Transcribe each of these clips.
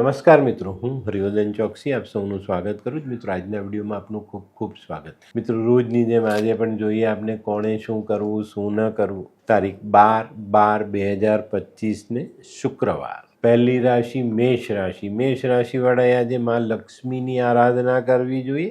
નમસ્કાર મિત્રો, હું હરિવર્ધન ચોકસી, આપ સૌનું સ્વાગત કરું છું. મિત્રો, આજના વિડીયોમાં આપનું ખૂબ ખૂબ સ્વાગત. મિત્રો, રોજની જેમ આજે પણ જોઈએ આપણે કોણે શું કરવું, શું ન કરવું. તારીખ બાર બાર બે હજાર પચીસને શુક્રવાર. પહેલી રાશિ મેષ રાશિ. મેષ રાશિવાળાએ આજે મા લક્ષ્મીની આરાધના કરવી જોઈએ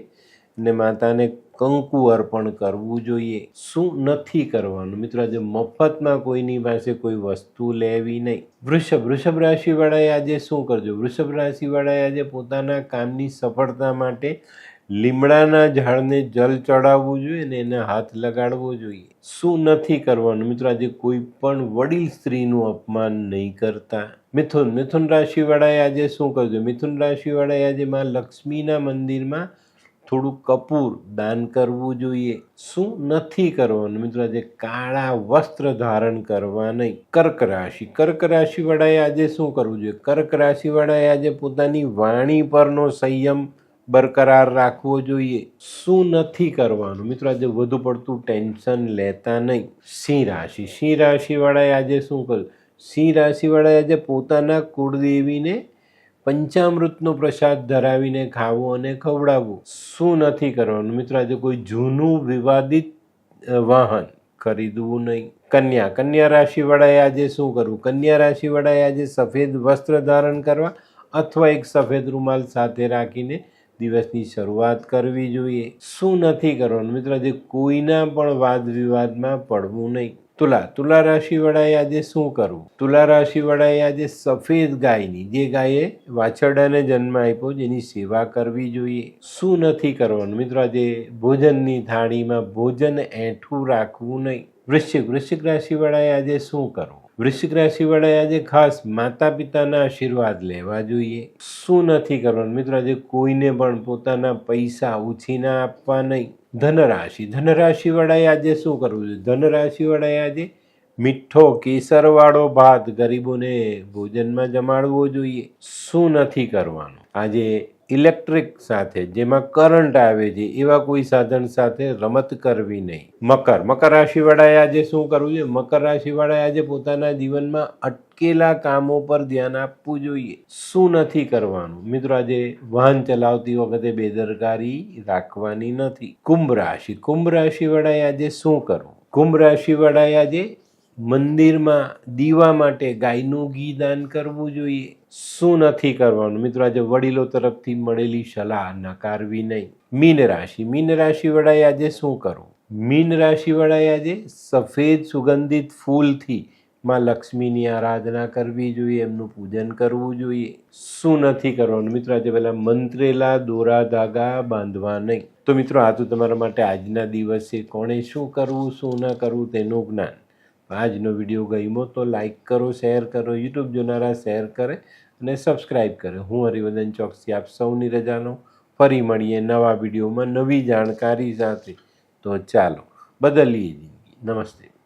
ને માતાને કંકુ અર્પણ કરવું જોઈએ. શું નથી કરવાનું? મિત્રો, આજે મફતમાં કોઈની પાસે કોઈ વસ્તુ લેવી નહીં. વૃષભ વૃષભ રાશિવાળાએ આજે શું કરજો? વૃષભ રાશિવાળાએ આજે પોતાના કામની સફળતા માટે લીમડાના ઝાડને જલ ચડાવવું જોઈએ ને એને હાથ લગાડવો જોઈએ. શું નથી કરવાનું? મિત્રો, આજે કોઈ પણ વડીલ સ્ત્રીનું અપમાન નહીં કરતા. મિથુન મિથુન રાશિવાળાએ આજે શું કરજો? મિથુન રાશિવાળાએ આજે માં લક્ષ્મીના મંદિરમાં થોડું કપૂર દાન કરવું જોઈએ. શું નથી કરવાનું? મિત્રો, આજે કાળા વસ્ત્ર ધારણ કરવા નહીં. કર્ક રાશિ. કર્ક રાશિવાળાએ આજે શું કરવું જોઈએ? કર્ક રાશિવાળાએ આજે પોતાની વાણી પરનો સંયમ બરકરાર રાખવો જોઈએ. શું નથી કરવાનું? મિત્રો, આજે વધુ પડતું ટેન્શન લેતા નહીં. સિંહ રાશિ. સિંહ રાશિવાળાએ આજે શું કર્યું? સિંહ રાશિવાળાએ આજે પોતાના કુળદેવીને પંચામૃતનો પ્રસાદ ધરાવીને ખાવો અને ખવડાવવું. શું નથી કરવાનું? મિત્રો, આજે કોઈ જૂનું વિવાદિત વાહન ખરીદવું નહીં. કન્યા. કન્યા રાશિવાળાએ આજે શું કરવું? કન્યા રાશિવાળાએ આજે સફેદ વસ્ત્ર ધારણ કરવા અથવા એક સફેદ રૂમાલ સાથે રાખીને દિવસની શરૂઆત કરવી જોઈએ? શું નથી કરવાનું? મિત્રો, આજે કોઈના પણ વાદ વિવાદમાં પડવું નહીં. તુલા તુલા રાશિવાળાએ આજે શું કરવું? તુલા રાશિવાળાએ આજે સફેદ ગાયની, જે ગાયે વાછરડાને જન્મ આપ્યો, જેની સેવા કરવી જોઈએ. શું નથી કરવાનું? મિત્રો, આજે ભોજનની થાળીમાં ભોજન એઠું રાખવું નહીં. વૃશ્ચિક વૃશ્ચિક રાશિવાળાએ આજે શું કરવું? વૃશ્ચિક રાશિવાળાએ આજે ખાસ માતા પિતાના આશીર્વાદ લેવા જોઈએ. શું નથી કરવાનું? મિત્રો, આજે કોઈને પણ પોતાના પૈસા ઉછીના આપવા નહીં. ધનરાશિ. ધનરાશિવાળાએ આજે શું કરવું જોઈએ? ધનરાશિવાળાએ આજે મીઠો કેસરવાળો ભાત ગરીબોને ભોજનમાં જમાડવો જોઈએ. શું નથી કરવાનું? આજે ઇલેક્ટ્રિક સાથે, જેમાં કરંટ આવે છે, એવા કોઈ સાધન સાથે રમત કરવી નહીં. મકર. મકર રાશિવાળાએ આજે શું કરવું જોઈએ? મકર રાશિવાળાએ આજે પોતાના જીવનમાં અટકેલા કામો પર ધ્યાન આપવું જોઈએ. શું નથી કરવાનું? મિત્રો, આજે વાહન ચલાવતી વખતે બેદરકારી રાખવાની નથી. કુંભ રાશિ. કુંભ રાશિવાળાએ આજે શું કરવું? કુંભ રાશિવાળાએ આજે મંદિરમાં દીવા માટે ગાયનું ઘી દાન કરવું જોઈએ. શું નથી કરવાનું? મિત્રો, આજે વડીલો તરફથી મળેલી સલાહ, નકારવી નહીં. મીન રાશિ. મીન રાશિવાળાએ આજે શું કરવું? મીન રાશિવાળાએ આજે સફેદ સુગંધિત ફૂલથી માં લક્ષ્મીની આરાધના કરવી જોઈએ, એમનું પૂજન કરવું જોઈએ. શું નથી કરવાનું? મિત્રો, આજે પહેલાં મંત્રેલા, દોરા, ધાગા બાંધવા નહીં. તો મિત્રો, આ તો તમારા માટે આજના દિવસે કોણે શું કરવું, શું ન કરવું તેનું જ્ઞાન. આજનો વીડિયો ગમ્યો તો લાઈક કરો, શેર કરો, યુટ્યુબ જોનારા શેર કરે અને સબસ્ક્રાઈબ કરે. હું હરિવર્ધન ચોકસી, આપ સૌની રજાનો ફરી મળીએ નવા વિડીયોમાં નવી જાણકારી સાથે. તો ચાલો, બદલીએ જિંદગી. નમસ્તે.